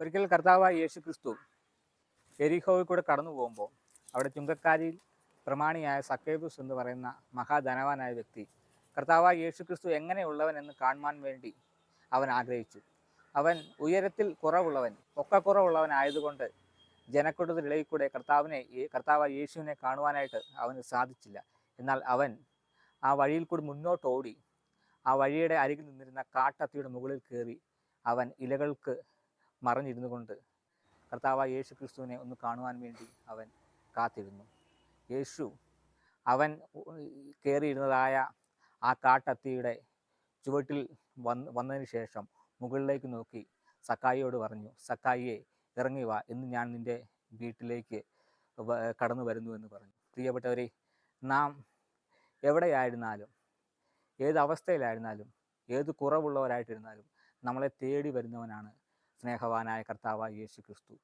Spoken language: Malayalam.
ഒരിക്കൽ കർത്താവായ യേശു ക്രിസ്തു എരിഹോയിൽ കൂടെ കടന്നു പോകുമ്പോൾ അവിടെ ചുങ്കക്കാരിയിൽ പ്രമാണിയായ സക്കേബുസ് എന്ന് പറയുന്ന മഹാധനവാനായ വ്യക്തി കർത്താവായ യേശു ക്രിസ്തു എങ്ങനെയുള്ളവൻ എന്ന് കാണുവാൻ വേണ്ടി അവൻ ആഗ്രഹിച്ചു. അവൻ ഉയരത്തിൽ കുറവുള്ളവൻ പൊക്കക്കുറവുള്ളവനായതുകൊണ്ട് ജനക്കൂട്ടത്തിനിടയിൽ കൂടെ കർത്താവിനെ കർത്താവായ യേശുവിനെ കാണുവാനായിട്ട് അവന് സാധിച്ചില്ല. എന്നാൽ അവൻ ആ വഴിയിൽ കൂടി മുന്നോട്ട് ഓടി ആ വഴിയുടെ അരികിൽ നിന്നിരുന്ന കാട്ടത്തിയുടെ മുകളിൽ കയറി അവൻ ഇലകൾക്ക് മറഞ്ഞിരുന്നു കൊണ്ട് കർത്താവ് യേശു ക്രിസ്തുവിനെ ഒന്ന് കാണുവാൻ വേണ്ടി അവൻ കാത്തിരുന്നു. യേശു അവൻ കയറിയിരുന്നതായ ആ കാട്ടത്തിയുടെ ചുവട്ടിൽ വന്ന് വന്നതിന് ശേഷം മുകളിലേക്ക് നോക്കി സക്കായിയോട് പറഞ്ഞു സക്കായിയെ ഇറങ്ങി വാ എന്ന് ഞാൻ നിന്റെ വീട്ടിലേക്ക് കടന്നു വരുന്നു എന്ന് പറഞ്ഞു. പ്രിയപ്പെട്ടവരെ നാം എവിടെയായിരുന്നാലും ഏത് അവസ്ഥയിലായിരുന്നാലും ഏത് കുറവുള്ളവരായിട്ടിരുന്നാലും നമ്മളെ തേടി വരുന്നവനാണ് സ്നേഹവാനായ കർത്താവായ യേശു ക്രിസ്തു